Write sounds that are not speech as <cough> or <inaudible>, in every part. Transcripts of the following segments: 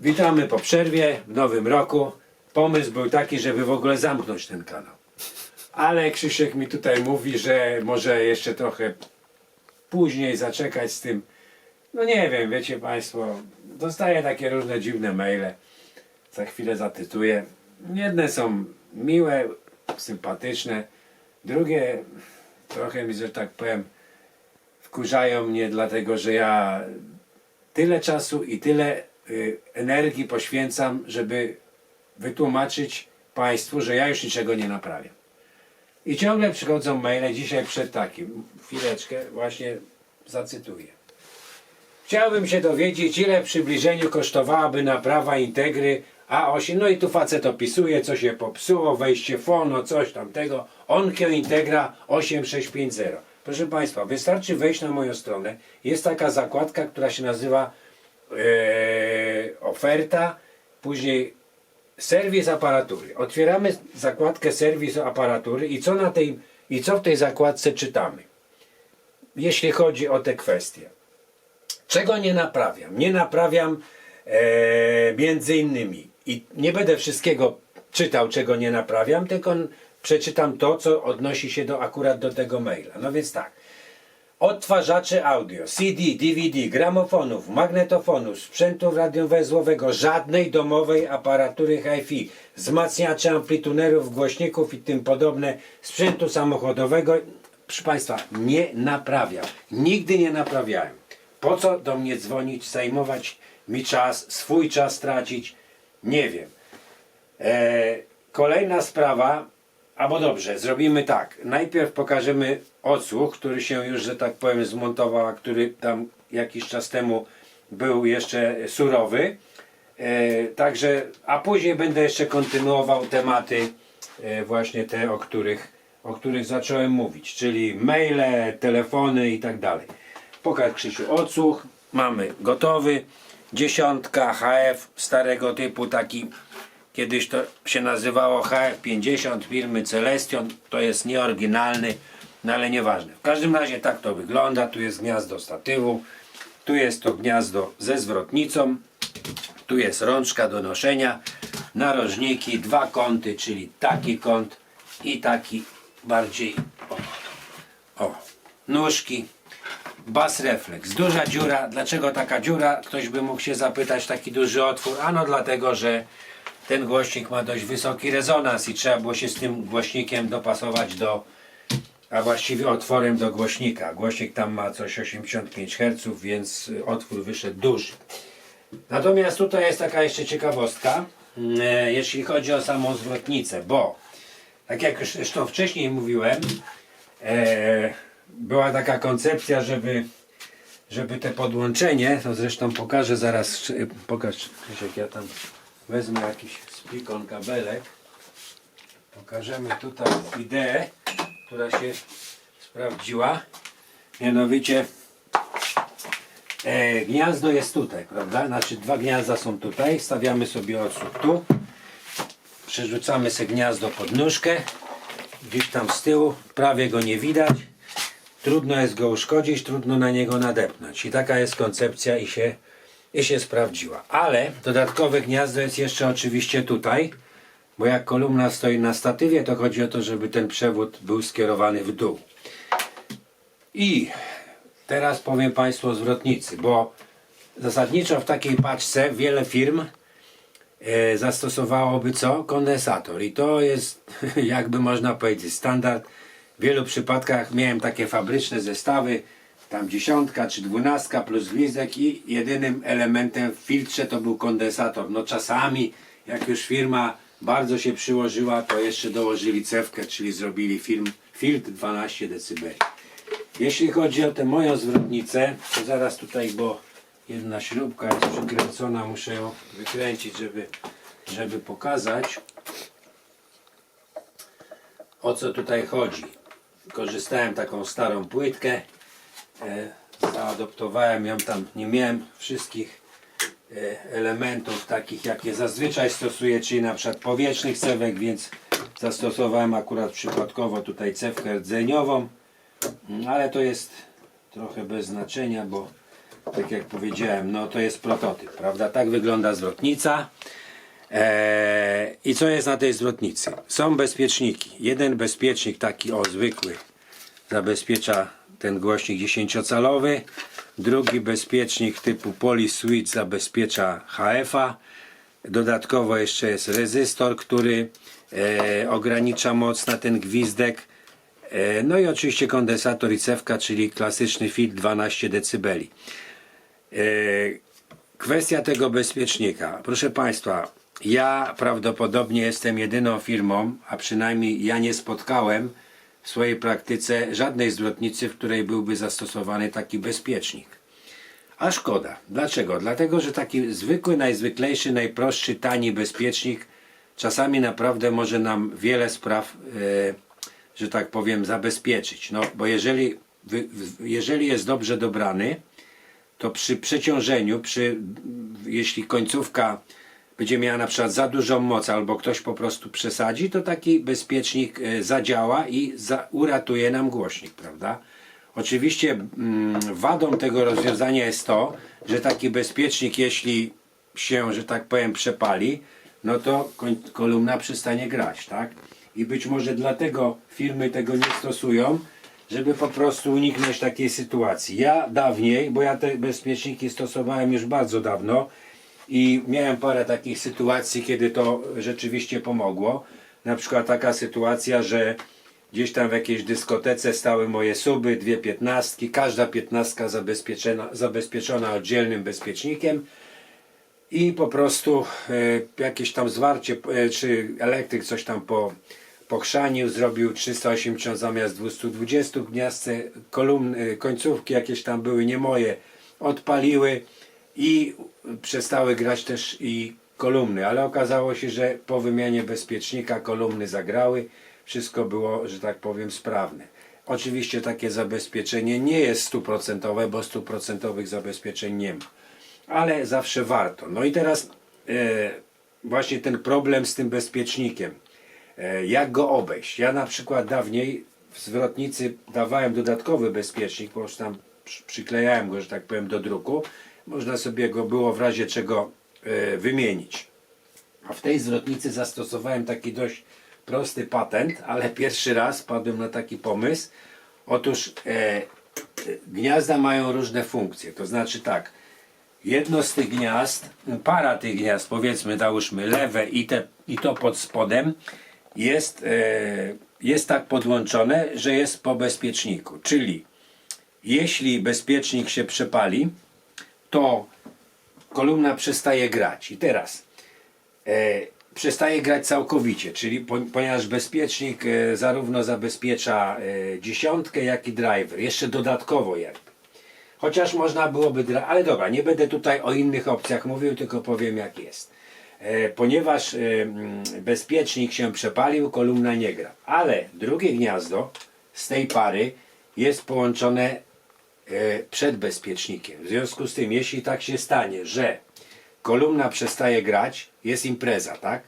Witamy po przerwie w nowym roku. Pomysł był taki, żeby w ogóle zamknąć ten kanał. Ale Krzysiek mi tutaj mówi, że może jeszcze trochę później zaczekać z tym. No nie wiem, wiecie Państwo, dostaję takie różne dziwne maile. Za chwilę zatytuję. Jedne są miłe, sympatyczne, drugie trochę mi, że tak powiem, wkurzają mnie, dlatego że ja tyle czasu i tyle energii poświęcam, żeby wytłumaczyć Państwu, że ja już niczego nie naprawiam. I ciągle przychodzą maile, dzisiaj przed takim, chwileczkę, właśnie zacytuję. Chciałbym się dowiedzieć, ile przybliżeniu kosztowałaby naprawa Integry A8. No i tu facet opisuje, co się popsuło, wejście fono, coś tamtego. Onkyo Integra 8650. Proszę Państwa, wystarczy wejść na moją stronę. Jest taka zakładka, która się nazywa e, oferta, później serwis aparatury. Otwieramy zakładkę serwis aparatury i co na tej i co w tej zakładce czytamy? Jeśli chodzi o te kwestie. Czego nie naprawiam? Nie naprawiam e, między innymi i nie będę wszystkiego czytał, czego nie naprawiam, tylko przeczytam to, co odnosi się do akurat do tego maila. No więc tak. Odtwarzacze audio, CD, DVD, gramofonów, magnetofonów, sprzętu radiowęzłowego, żadnej domowej aparatury hi-fi, wzmacniaczy amplitunerów, głośników i tym podobne, sprzętu samochodowego. Proszę Państwa, nie naprawiam. Nigdy nie naprawiałem. Po co do mnie dzwonić, zajmować mi czas, swój czas tracić? Nie wiem. E, kolejna sprawa, albo dobrze, zrobimy tak. Najpierw pokażemy odsłuch, który się już, że tak powiem, zmontował, a który tam jakiś czas temu był jeszcze surowy. E, także, a później będę jeszcze kontynuował tematy e, właśnie te, o których, o których zacząłem mówić, czyli maile, telefony i tak dalej. Pokaż Krzysiu odsłuch, mamy gotowy, dziesiątka HF starego typu, taki kiedyś to się nazywało HF50 firmy Celestion, to jest nieoryginalny, no ale nieważne. W każdym razie tak to wygląda, tu jest gniazdo statywu, tu jest to gniazdo ze zwrotnicą, tu jest rączka do noszenia, narożniki, dwa kąty, czyli taki kąt i taki bardziej o, o nóżki, bas refleks, duża dziura. Dlaczego taka dziura? Ktoś by mógł się zapytać, taki duży otwór. Ano dlatego, że ten głośnik ma dość wysoki rezonans i trzeba było się z tym głośnikiem dopasować do, a właściwie otworem do głośnika. Głośnik tam ma coś 85 Hz, więc otwór wyszedł duży. Natomiast tutaj jest taka jeszcze ciekawostka, e, jeśli chodzi o samą zwrotnicę, bo tak jak już zresztą wcześniej mówiłem, e, była taka koncepcja, żeby, żeby te podłączenie, to zresztą pokażę zaraz, pokaż Krzysiek, ja tam wezmę jakiś splikon kabelek, pokażemy tutaj ideę, która się sprawdziła, mianowicie e, gniazdo jest tutaj, prawda? Znaczy dwa gniazda są tutaj, stawiamy sobie odsłuch tu, przerzucamy sobie gniazdo pod nóżkę, gdzieś tam z tyłu, prawie go nie widać, trudno jest go uszkodzić, trudno na niego nadepnąć. I taka jest koncepcja i się, i się sprawdziła. Ale dodatkowe gniazdo jest jeszcze oczywiście tutaj, bo jak kolumna stoi na statywie, to chodzi o to, żeby ten przewód był skierowany w dół. I teraz powiem Państwu o zwrotnicy, bo zasadniczo w takiej paczce wiele firm e, zastosowałoby co? Kondensator. I to jest, <laughs> jakby można powiedzieć, standard. W wielu przypadkach miałem takie fabryczne zestawy, tam dziesiątka czy dwunastka plus gwizdek i jedynym elementem w filtrze to był kondensator. No czasami, jak już firma bardzo się przyłożyła, to jeszcze dołożyli cewkę, czyli zrobili film, filtr 12 dB. Jeśli chodzi o tę moją zwrotnicę, to zaraz tutaj, bo jedna śrubka jest przykręcona, muszę ją wykręcić, żeby, żeby pokazać o co tutaj chodzi. Korzystałem taką starą płytkę, zaadoptowałem ją tam, nie miałem wszystkich e, elementów takich jakie zazwyczaj stosuję, czyli na przykład powietrznych cewek, więc zastosowałem akurat przypadkowo tutaj cewkę rdzeniową, Mm, ale to jest trochę bez znaczenia, bo tak jak powiedziałem, no to jest prototyp, prawda? Tak wygląda zwrotnica. Eee, I co jest na tej zwrotnicy? Są bezpieczniki. Jeden bezpiecznik taki o zwykły zabezpiecza ten głośnik 10-calowy. Drugi bezpiecznik typu Poliswitch zabezpiecza HF-a. Dodatkowo jeszcze jest rezystor, który e, ogranicza moc na ten gwizdek. E, no i oczywiście kondensator i cewka, czyli klasyczny filtr 12 dB. E, kwestia tego bezpiecznika. Proszę Państwa, ja prawdopodobnie jestem jedyną firmą, a przynajmniej ja nie spotkałem w swojej praktyce żadnej zwrotnicy, w której byłby zastosowany taki bezpiecznik. A szkoda. Dlaczego? Dlatego, że taki zwykły, najzwyklejszy, najprostszy, tani bezpiecznik czasami naprawdę może nam wiele spraw, e, że tak powiem, zabezpieczyć. No, bo jeżeli, wy, jeżeli jest dobrze dobrany, to przy przeciążeniu, przy, jeśli końcówka będzie miała na przykład za dużą moc albo ktoś po prostu przesadzi, to taki bezpiecznik e, zadziała i za, uratuje nam głośnik, prawda? Oczywiście mm, wadą tego rozwiązania jest to, że taki bezpiecznik, jeśli się, że tak powiem, przepali, no to kolumna przestanie grać, tak? I być może dlatego firmy tego nie stosują, żeby po prostu uniknąć takiej sytuacji. Ja dawniej, bo ja te bezpieczniki stosowałem już bardzo dawno i miałem parę takich sytuacji, kiedy to rzeczywiście pomogło. Na przykład taka sytuacja, że gdzieś tam w jakiejś dyskotece stały moje suby, dwie piętnastki, każda piętnastka zabezpieczona, zabezpieczona oddzielnym bezpiecznikiem i po prostu e, jakieś tam zwarcie, e, czy elektryk coś tam po, pochrzanił, zrobił 380 zamiast 220 gniazdce, kolumny, końcówki jakieś tam były nie moje, odpaliły i przestały grać też i kolumny, ale okazało się, że po wymianie bezpiecznika kolumny zagrały, wszystko było, że tak powiem, sprawne. Oczywiście takie zabezpieczenie nie jest stuprocentowe, bo stuprocentowych zabezpieczeń nie ma ale zawsze warto. No i teraz e, właśnie ten problem z tym bezpiecznikiem. E, jak go obejść? Ja na przykład dawniej w zwrotnicy dawałem dodatkowy bezpiecznik, bo już tam przy- przyklejałem go, że tak powiem, do druku. Można sobie go było w razie czego e, wymienić. A w tej zwrotnicy zastosowałem taki dość prosty patent, ale pierwszy raz padłem na taki pomysł. Otóż e, gniazda mają różne funkcje. To znaczy tak, jedno z tych gniazd, para tych gniazd, powiedzmy, załóżmy lewe i, te, i to pod spodem, jest, e, jest tak podłączone, że jest po bezpieczniku. Czyli jeśli bezpiecznik się przepali, to kolumna przestaje grać. I teraz e, przestaje grać całkowicie, czyli po, ponieważ bezpiecznik e, zarówno zabezpiecza e, dziesiątkę, jak i driver, jeszcze dodatkowo jakby. Chociaż można byłoby, ale dobra, nie będę tutaj o innych opcjach mówił, tylko powiem jak jest. E, ponieważ e, mm, bezpiecznik się przepalił, kolumna nie gra. Ale drugie gniazdo z tej pary jest połączone przed bezpiecznikiem. W związku z tym, jeśli tak się stanie, że kolumna przestaje grać, jest impreza, tak?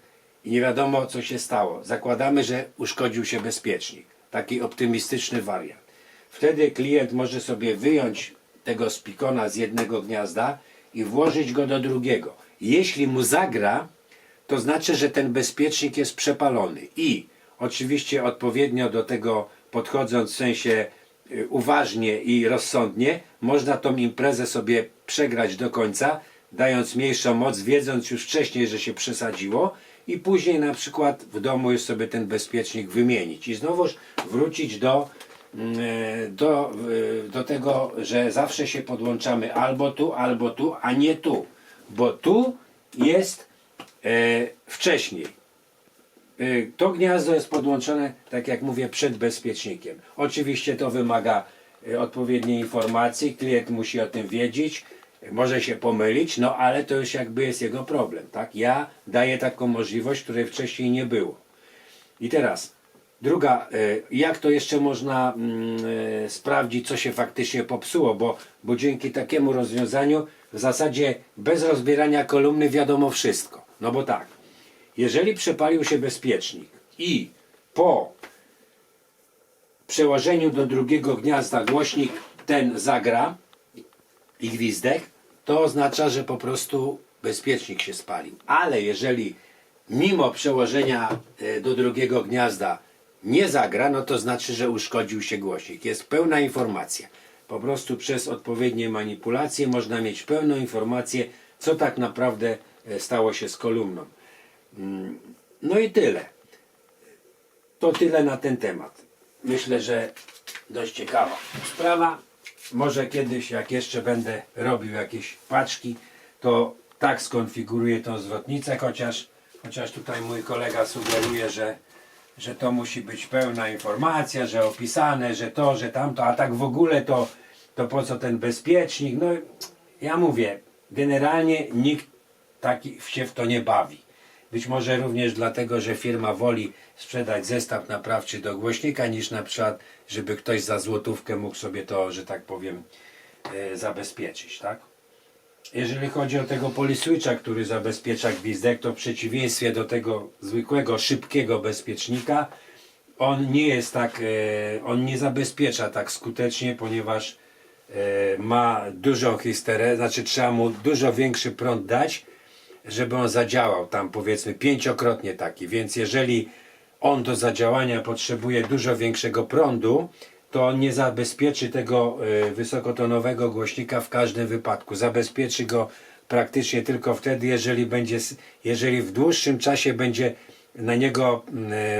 I nie wiadomo co się stało. Zakładamy, że uszkodził się bezpiecznik. Taki optymistyczny wariant. Wtedy klient może sobie wyjąć tego spikona z jednego gniazda i włożyć go do drugiego. Jeśli mu zagra, to znaczy, że ten bezpiecznik jest przepalony i oczywiście odpowiednio do tego podchodząc w sensie uważnie i rozsądnie, można tą imprezę sobie przegrać do końca, dając mniejszą moc, wiedząc już wcześniej, że się przesadziło i później na przykład w domu już sobie ten bezpiecznik wymienić i znowuż wrócić do, mm, e, do, do tego, że zawsze się podłączamy albo tu, albo tu, a nie tu, bo tu jest e, wcześniej. Y, To gniazdo jest podłączone, tak jak mówię, przed bezpiecznikiem. Oczywiście to wymaga y, odpowiedniej informacji, klient musi o tym wiedzieć, y, może się pomylić, no ale to już jakby jest jego problem, tak? Ja daję taką możliwość, której wcześniej nie było. I teraz druga, jak to jeszcze można mm, sprawdzić, co się faktycznie popsuło, bo, bo dzięki takiemu rozwiązaniu w zasadzie bez rozbierania kolumny wiadomo wszystko. No bo tak, jeżeli przepalił się bezpiecznik i po przełożeniu do drugiego gniazda głośnik ten zagra, i gwizdek, to oznacza, że po prostu bezpiecznik się spalił. Ale jeżeli mimo przełożenia e, do drugiego gniazda nie zagra, no to znaczy, że uszkodził się głośnik. Jest pełna informacja. Po prostu przez odpowiednie manipulacje można mieć pełną informację, co tak naprawdę e, stało się z kolumną. Mm, No i tyle. To tyle na ten temat. Myślę, że dość ciekawa sprawa. Może kiedyś, jak jeszcze będę robił jakieś paczki, to tak skonfiguruję tą zwrotnicę, chociaż, chociaż tutaj mój kolega sugeruje, że, że to musi być pełna informacja, że opisane, że to, że tamto, a tak w ogóle to, to po co ten bezpiecznik? No ja mówię, generalnie nikt taki się w to nie bawi. Być może również dlatego, że firma woli sprzedać zestaw naprawczy do głośnika, niż na przykład, żeby ktoś za złotówkę mógł sobie to, że tak powiem, e, zabezpieczyć, tak? Jeżeli chodzi o tego poliswitcha, który zabezpiecza gwizdek, to w przeciwieństwie do tego zwykłego, szybkiego bezpiecznika, on nie jest tak, e, on nie zabezpiecza tak skutecznie, ponieważ e, ma dużą histerę, znaczy trzeba mu dużo większy prąd dać, żeby on zadziałał tam powiedzmy pięciokrotnie taki, więc jeżeli on do zadziałania potrzebuje dużo większego prądu, to on nie zabezpieczy tego y, wysokotonowego głośnika w każdym wypadku. Zabezpieczy go praktycznie tylko wtedy, jeżeli będzie, jeżeli w dłuższym czasie będzie na niego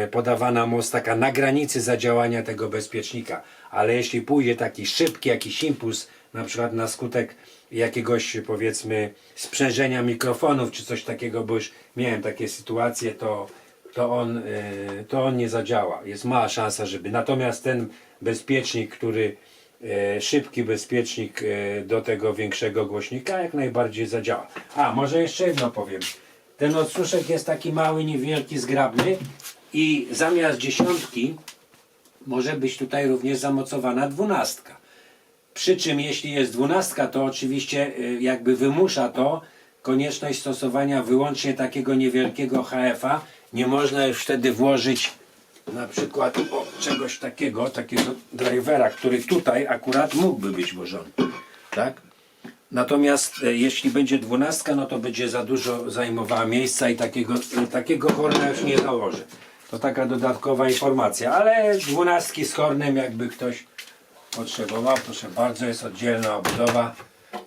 y, podawana moc taka na granicy zadziałania tego bezpiecznika. Ale jeśli pójdzie taki szybki jakiś impuls, na przykład na skutek jakiegoś powiedzmy sprzężenia mikrofonów czy coś takiego, bo już miałem takie sytuacje, to, to, on, y, to on nie zadziała. Jest mała szansa, żeby. Natomiast ten bezpiecznik, który y, szybki bezpiecznik y, do tego większego głośnika jak najbardziej zadziała. A, może jeszcze jedno powiem. Ten odsłuszek jest taki mały, niewielki, zgrabny i zamiast dziesiątki może być tutaj również zamocowana dwunastka. Przy czym jeśli jest dwunastka, to oczywiście y, jakby wymusza to konieczność stosowania wyłącznie takiego niewielkiego HF-a. Nie można już wtedy włożyć na przykład o, czegoś takiego, takiego drivera, który tutaj akurat mógłby być włożony. Tak? Natomiast e, jeśli będzie dwunastka, no to będzie za dużo zajmowała miejsca i takiego, e, takiego horna już nie założę. To taka dodatkowa informacja, ale dwunastki z hornem jakby ktoś potrzebował, proszę bardzo, jest oddzielna obudowa.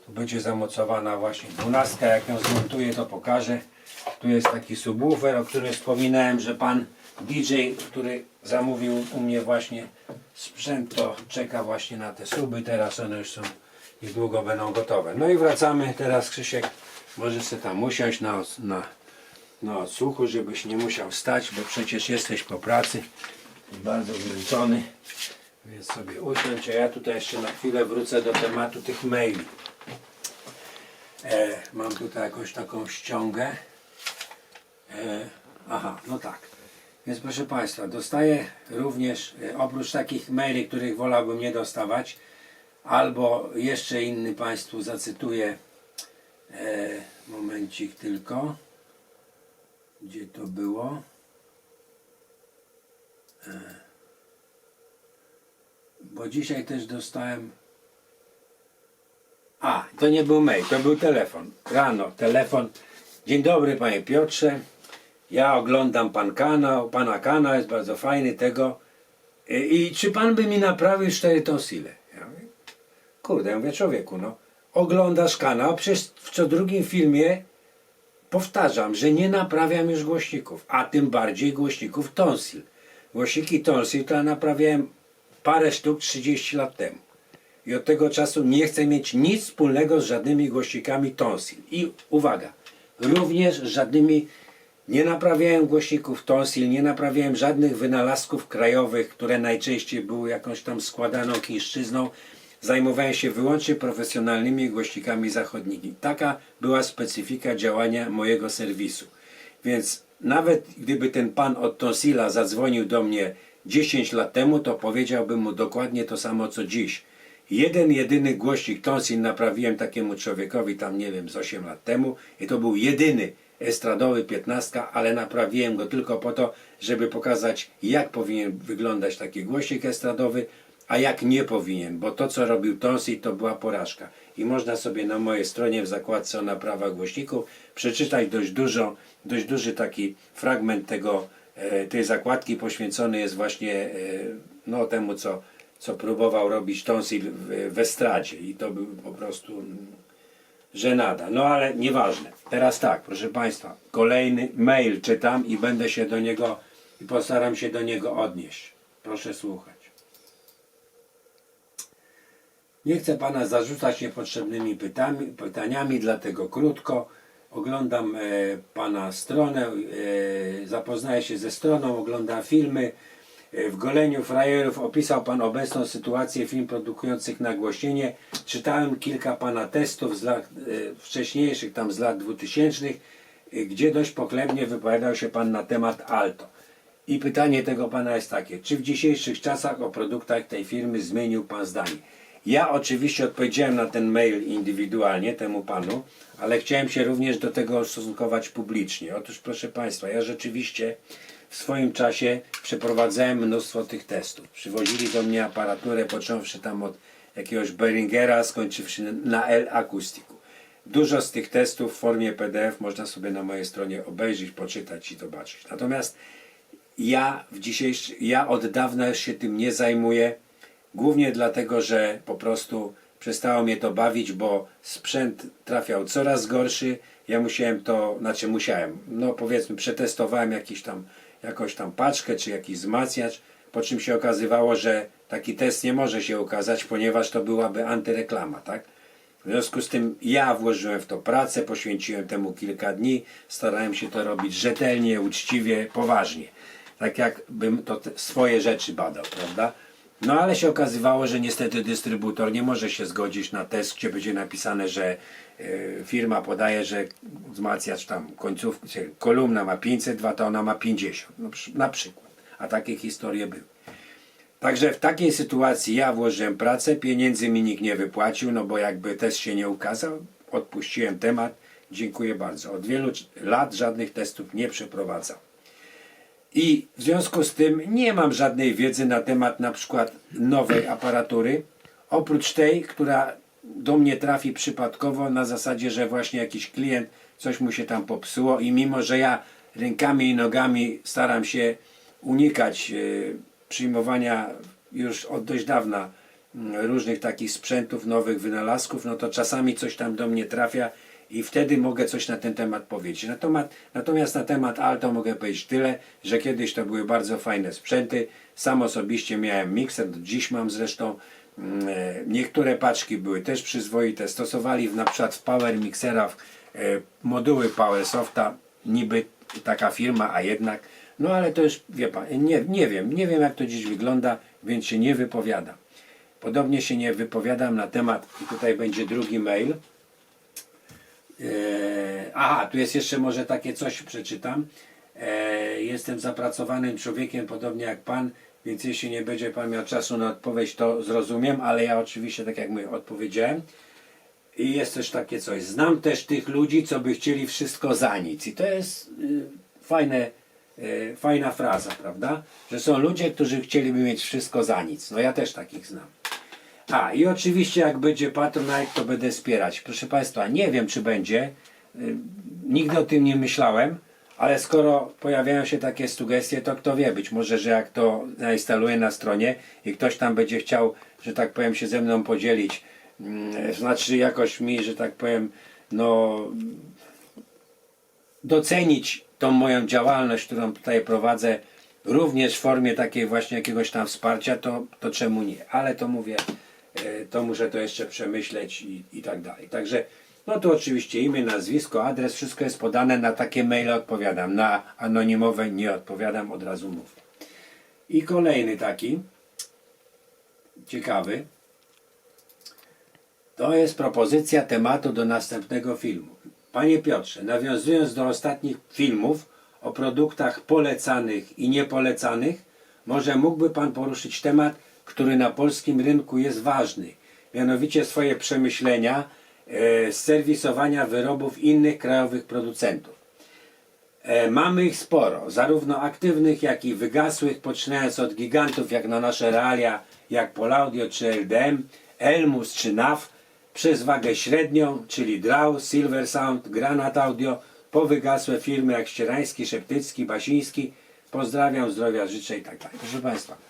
Tu będzie zamocowana właśnie dwunastka, jak ją zmontuję to pokażę. Tu jest taki subwoofer, o którym wspominałem, że pan DJ, który zamówił u mnie właśnie sprzęt, to czeka właśnie na te suby. Teraz one już są, niedługo będą gotowe. No i wracamy teraz Krzysiek, możesz sobie tam usiąść na, na, na odsłuchu, żebyś nie musiał stać, bo przecież jesteś po pracy bardzo zmęczony. Więc sobie usiądź, a ja tutaj jeszcze na chwilę wrócę do tematu tych maili. E, mam tutaj jakąś taką ściągę. E, aha, no tak. Więc proszę Państwa, dostaję również, e, oprócz takich maili, których wolałbym nie dostawać, albo jeszcze inny Państwu zacytuję, e, momencik tylko, gdzie to było. Bo dzisiaj też dostałem. A, to nie był mail, to był telefon. Rano, telefon. Dzień dobry panie Piotrze. Ja oglądam pan kanał, pana kanał jest bardzo fajny tego. I, i czy pan by mi naprawił cztery tonsile? Ja mówię, kurde, ja mówię człowieku, no. Oglądasz kanał, przecież w co drugim filmie powtarzam, że nie naprawiam już głośników, a tym bardziej głośników tonsil. Głośniki tonsil to ja naprawiałem parę sztuk 30 lat temu. I od tego czasu nie chcę mieć nic wspólnego z żadnymi głośnikami tonsil. I uwaga, również żadnymi nie naprawiałem głośników tonsil, nie naprawiałem żadnych wynalazków krajowych, które najczęściej były jakąś tam składaną chińszczyzną. Zajmowałem się wyłącznie profesjonalnymi głośnikami zachodnimi. Taka była specyfika działania mojego serwisu. Więc nawet gdyby ten pan od Tonsila zadzwonił do mnie 10 lat temu, to powiedziałbym mu dokładnie to samo co dziś. Jeden, jedyny głośnik Tonsil naprawiłem takiemu człowiekowi tam, nie wiem, z 8 lat temu i to był jedyny estradowy 15, ale naprawiłem go tylko po to, żeby pokazać, jak powinien wyglądać taki głośnik estradowy, a jak nie powinien, bo to co robił Tonsi to była porażka. I można sobie na mojej stronie w zakładce o naprawach głośników przeczytać dość dużo, dość duży taki fragment tego, tej zakładki poświęcony jest właśnie e, no, temu co, co próbował robić Tonsi w, w estradzie i to był po prostu mm, żenada. No ale nieważne. Teraz tak, proszę Państwa, kolejny mail czytam i będę się do niego i postaram się do niego odnieść. Proszę słuchać. Nie chcę Pana zarzucać niepotrzebnymi pytami, pytaniami, dlatego krótko. Oglądam e, Pana stronę, e, zapoznaję się ze stroną, oglądam filmy. E, w goleniu frajerów opisał Pan obecną sytuację film produkujących nagłośnienie. Czytałem kilka Pana testów z lat e, wcześniejszych, tam z lat 2000, e, gdzie dość pochlebnie wypowiadał się Pan na temat Alto. I pytanie tego Pana jest takie, czy w dzisiejszych czasach o produktach tej firmy zmienił Pan zdanie? Ja oczywiście odpowiedziałem na ten mail indywidualnie temu Panu, ale chciałem się również do tego ustosunkować publicznie. Otóż proszę Państwa, ja rzeczywiście w swoim czasie przeprowadzałem mnóstwo tych testów. Przywozili do mnie aparaturę, począwszy tam od jakiegoś Beringera, skończywszy na L Akustiku. Dużo z tych testów w formie PDF można sobie na mojej stronie obejrzeć, poczytać i zobaczyć. Natomiast ja w ja od dawna już się tym nie zajmuję, głównie dlatego, że po prostu przestało mnie to bawić, bo sprzęt trafiał coraz gorszy. Ja musiałem to, znaczy musiałem, no powiedzmy, przetestowałem jakiś tam, jakąś tam paczkę czy jakiś wzmacniacz, po czym się okazywało, że taki test nie może się ukazać, ponieważ to byłaby antyreklama, tak? W związku z tym ja włożyłem w to pracę, poświęciłem temu kilka dni, starałem się to robić rzetelnie, uczciwie, poważnie. Tak jakbym to swoje rzeczy badał, prawda? No ale się okazywało, że niestety dystrybutor nie może się zgodzić na test, gdzie będzie napisane, że e, firma podaje, że wzmacniacz tam końcówka, czy kolumna ma 500 W, a ona ma 50. No, na przykład. A takie historie były. Także w takiej sytuacji ja włożyłem pracę, pieniędzy mi nikt nie wypłacił, no bo jakby test się nie ukazał, odpuściłem temat. Dziękuję bardzo. Od wielu lat żadnych testów nie przeprowadzam. I w związku z tym nie mam żadnej wiedzy na temat na przykład nowej aparatury, oprócz tej, która do mnie trafi przypadkowo na zasadzie, że właśnie jakiś klient coś mu się tam popsuło i mimo, że ja rękami i nogami staram się unikać e, przyjmowania już od dość dawna mm, różnych takich sprzętów, nowych wynalazków, no to czasami coś tam do mnie trafia i wtedy mogę coś na ten temat powiedzieć. Natomiast, natomiast na temat Alto mogę powiedzieć tyle, że kiedyś to były bardzo fajne sprzęty. Sam osobiście miałem mikser, dziś mam zresztą. Mm, e, Niektóre paczki były też przyzwoite. Stosowali w, na przykład w Power Mixerach e, moduły Power Softa, niby taka firma, a jednak. No ale to już wie pan, nie, nie wiem, nie wiem jak to dziś wygląda, więc się nie wypowiadam. Podobnie się nie wypowiadam na temat, i tutaj będzie drugi mail. E, aha, tu jest jeszcze może takie coś, przeczytam. E, jestem zapracowanym człowiekiem, podobnie jak Pan, więc jeśli nie będzie Pan miał czasu na odpowiedź, to zrozumiem, ale ja oczywiście, tak jak mówię, odpowiedziałem. I jest też takie coś. Znam też tych ludzi, co by chcieli wszystko za nic. I to jest y, fajne, y, fajna fraza, prawda? Że są ludzie, którzy chcieliby mieć wszystko za nic. No ja też takich znam. A i oczywiście jak będzie Patronite, to będę wspierać. Proszę Państwa, nie wiem czy będzie. Y, Nigdy o tym nie myślałem, ale skoro pojawiają się takie sugestie, to kto wie, być może, że jak to zainstaluję na stronie i ktoś tam będzie chciał, że tak powiem, się ze mną podzielić, mm, znaczy jakoś mi, że tak powiem, no docenić tą moją działalność, którą tutaj prowadzę, również w formie takiej właśnie jakiegoś tam wsparcia, to, to czemu nie? Ale to mówię, to muszę to jeszcze przemyśleć i, i tak dalej. Także, no to oczywiście imię, nazwisko, adres, wszystko jest podane, na takie maile odpowiadam, na anonimowe nie odpowiadam, od razu mówię. I kolejny taki, ciekawy, to jest propozycja tematu do następnego filmu. Panie Piotrze, nawiązując do ostatnich filmów o produktach polecanych i niepolecanych, może mógłby Pan poruszyć temat, który na polskim rynku jest ważny, mianowicie swoje przemyślenia e, z serwisowania wyrobów innych krajowych producentów. E, mamy ich sporo, zarówno aktywnych, jak i wygasłych, poczynając od gigantów jak na nasze realia, jak Polaudio czy LDM, Elmus czy NAV, przez wagę średnią, czyli Draw, Silver Sound, Granat Audio, po wygasłe firmy jak Ścierański, Szeptycki, Basiński. Pozdrawiam, zdrowia życzę i tak dalej. Proszę Państwa,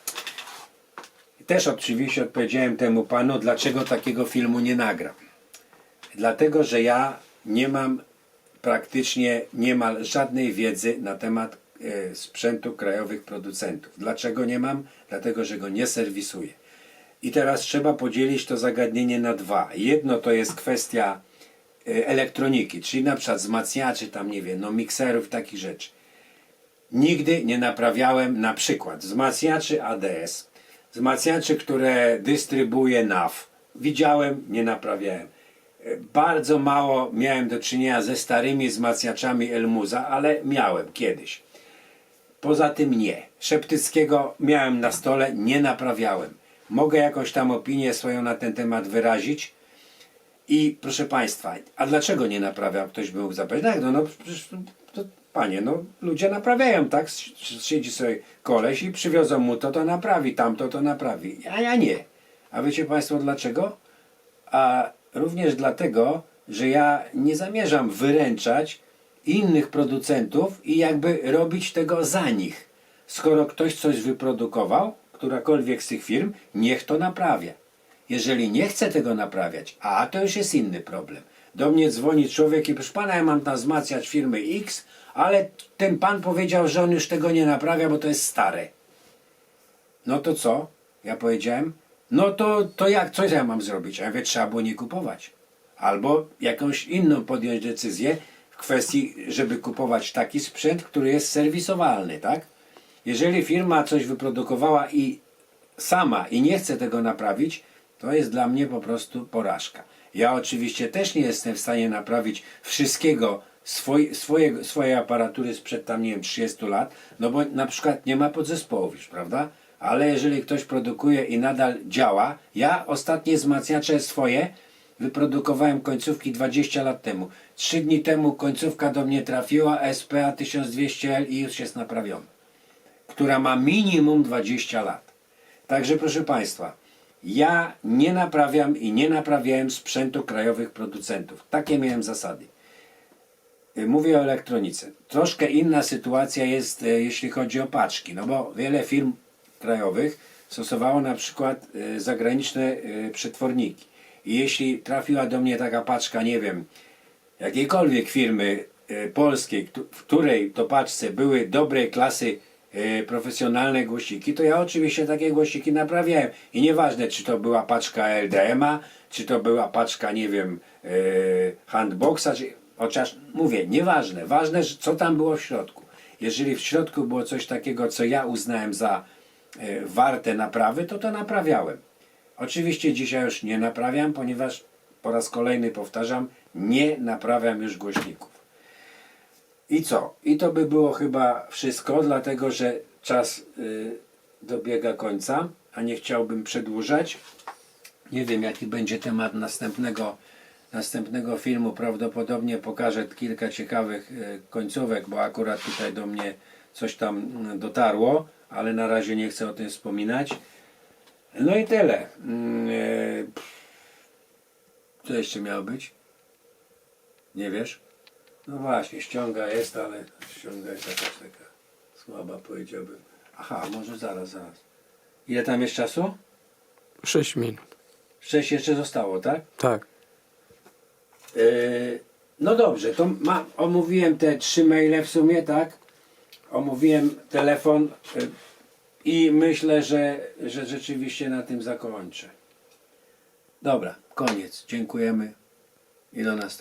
też oczywiście odpowiedziałem temu panu, dlaczego takiego filmu nie nagram. Dlatego, że ja nie mam praktycznie niemal żadnej wiedzy na temat e, sprzętu krajowych producentów. Dlaczego nie mam? Dlatego, że go nie serwisuję. I teraz trzeba podzielić to zagadnienie na dwa. Jedno to jest kwestia e, elektroniki, czyli na przykład wzmacniaczy, tam nie wiem, no mikserów, takich rzeczy. Nigdy nie naprawiałem na przykład wzmacniaczy ADS, wzmacniaczy, które dystrybuuje NAV. Widziałem, nie naprawiałem. E, Bardzo mało miałem do czynienia ze starymi wzmacniaczami Elmuza, ale miałem kiedyś. Poza tym nie. Szeptyckiego miałem na stole, nie naprawiałem. Mogę jakąś tam opinię swoją na ten temat wyrazić. I proszę Państwa, a dlaczego nie naprawiał? Ktoś by mógł zapytać. Tak, no, no panie, no ludzie naprawiają, tak? Siedzi sobie koleś i przywiozą mu to, to naprawi, tamto to naprawi. A ja nie. A wiecie Państwo dlaczego? A również dlatego, że ja nie zamierzam wyręczać innych producentów i jakby robić tego za nich. Skoro ktoś coś wyprodukował, którakolwiek z tych firm, niech to naprawia. Jeżeli nie chce tego naprawiać, a to już jest inny problem. Do mnie dzwoni człowiek i proszę pana, ja mam tam wzmacniać firmy X, ale ten pan powiedział, że on już tego nie naprawia, bo to jest stare. No to co? Ja powiedziałem, no to, to jak, co ja mam zrobić? A ja mówię, trzeba było nie kupować. Albo jakąś inną podjąć decyzję w kwestii, żeby kupować taki sprzęt, który jest serwisowalny, tak? Jeżeli firma coś wyprodukowała i sama i nie chce tego naprawić, to jest dla mnie po prostu porażka. Ja oczywiście też nie jestem w stanie naprawić wszystkiego swoj, swojego, swojej aparatury sprzed tam, nie wiem, 30 lat, no bo na przykład nie ma podzespołów już, prawda? Ale jeżeli ktoś produkuje i nadal działa, ja ostatnie wzmacniacze swoje wyprodukowałem końcówki 20 lat temu. Trzy dni temu końcówka do mnie trafiła, SPA 1200L i już jest naprawiona która ma minimum 20 lat. Także proszę Państwa, ja nie naprawiam i nie naprawiałem sprzętu krajowych producentów. Takie miałem zasady. Y, Mówię o elektronice. Troszkę inna sytuacja jest, e, jeśli chodzi o paczki, no bo wiele firm krajowych stosowało na przykład e, zagraniczne przetworniki. I jeśli trafiła do mnie taka paczka, nie wiem, jakiejkolwiek firmy polskiej, w której to paczce były dobrej klasy profesjonalne głosiki, to ja oczywiście takie głosiki naprawiałem. I nieważne, czy to była paczka LDM-a, czy to była paczka, nie wiem, handboxa, czy, chociaż mówię, nieważne. Ważne, co tam było w środku. Jeżeli w środku było coś takiego, co ja uznałem za e, warte naprawy, to to naprawiałem. Oczywiście dzisiaj już nie naprawiam, ponieważ po raz kolejny powtarzam, nie naprawiam już głośników. I co? I to by było chyba wszystko, dlatego że czas y, dobiega końca, a nie chciałbym przedłużać. Nie wiem, jaki będzie temat następnego, następnego filmu. Prawdopodobnie pokażę kilka ciekawych y, końcówek, bo akurat tutaj do mnie coś tam mm, dotarło, ale na razie nie chcę o tym wspominać. No i tyle. Mm, y, Co jeszcze miało być? Nie wiesz? No właśnie, ściąga jest, ale ściąga jest jakaś taka słaba, powiedziałbym. Aha, może zaraz, zaraz. Ile tam jest czasu? 6 minut. Sześć jeszcze zostało, tak? Tak. Yy, no dobrze, to ma, omówiłem te trzy maile w sumie, tak? Omówiłem telefon yy, i myślę, że, że rzeczywiście na tym zakończę. Dobra, koniec. Dziękujemy i do następnego.